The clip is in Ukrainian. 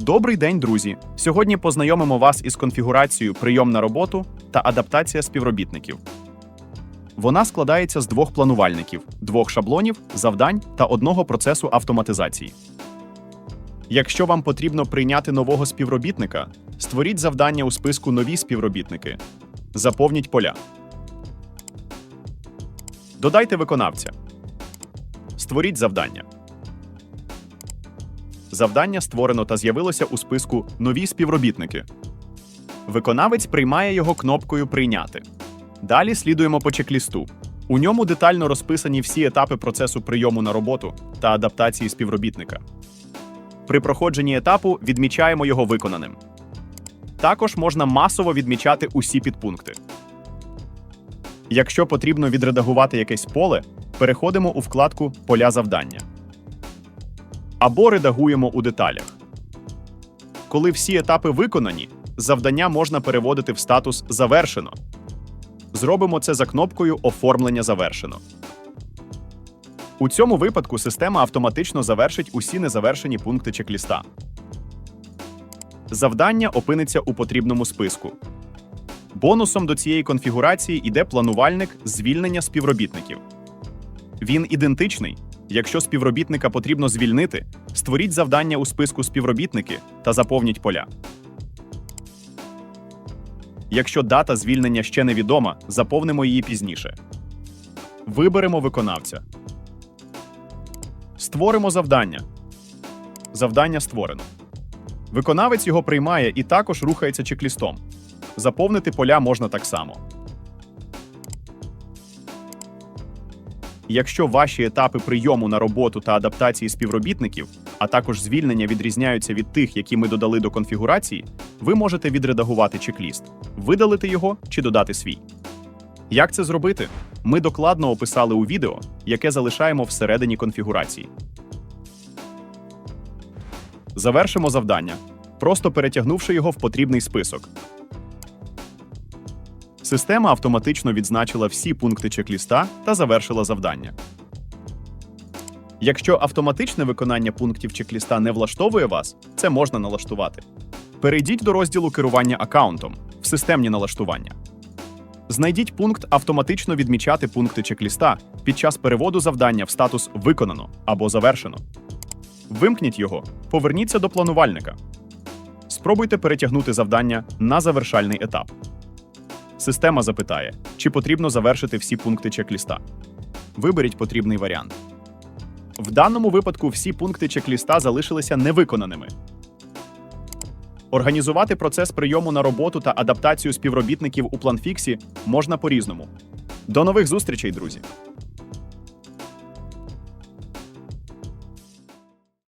Добрий день, друзі! Сьогодні познайомимо вас із конфігурацією прийом на роботу та адаптація співробітників. Вона складається з двох планувальників, двох шаблонів, завдань та одного процесу автоматизації. Якщо вам потрібно прийняти нового співробітника, створіть завдання у списку Нові співробітники. Заповніть поля. Додайте виконавця. Створіть завдання. Завдання створено та з'явилося у списку Нові співробітники. Виконавець приймає його кнопкою Прийняти. Далі слідуємо по чек-лісту. У ньому детально розписані всі етапи процесу прийому на роботу та адаптації співробітника. При проходженні етапу відмічаємо його виконаним. Також можна масово відмічати усі підпункти. Якщо потрібно відредагувати якесь поле, переходимо у вкладку Поля завдання або редагуємо у деталях. Коли всі етапи виконані, завдання можна переводити в статус Завершено. Зробимо це за кнопкою Оформлення завершено. У цьому випадку система автоматично завершить усі незавершені пункти чек-ліста. Завдання опиниться у потрібному списку. Бонусом до цієї конфігурації йде планувальник звільнення співробітників. Він ідентичний. Якщо співробітника потрібно звільнити, створіть завдання у списку співробітники та заповніть поля. Якщо дата звільнення ще невідома, заповнимо її пізніше. Виберемо виконавця. Створимо завдання. Завдання створено. Виконавець його приймає і також рухається чек-лістом. Заповнити поля можна так само. Якщо ваші етапи прийому на роботу та адаптації співробітників, а також звільнення відрізняються від тих, які ми додали до конфігурації, ви можете відредагувати чек-ліст, видалити його чи додати свій. Як це зробити? Ми докладно описали у відео, яке залишаємо всередині конфігурації. Завершимо завдання, просто перетягнувши його в потрібний список. Система автоматично відзначила всі пункти чек-ліста та завершила завдання. Якщо автоматичне виконання пунктів чек-ліста не влаштовує вас, це можна налаштувати. Перейдіть до розділу керування аккаунтом в системні налаштування. Знайдіть пункт Автоматично відмічати пункти чек-ліста під час переводу завдання в статус Виконано або Завершено. Вимкніть його, поверніться до планувальника. Спробуйте перетягнути завдання на завершальний етап. Система запитає, чи потрібно завершити всі пункти чек-ліста. Виберіть потрібний варіант. В даному випадку всі пункти чек-ліста залишилися невиконаними. Організувати процес прийому на роботу та адаптацію співробітників у планфіксі можна по-різному. До нових зустрічей, друзі!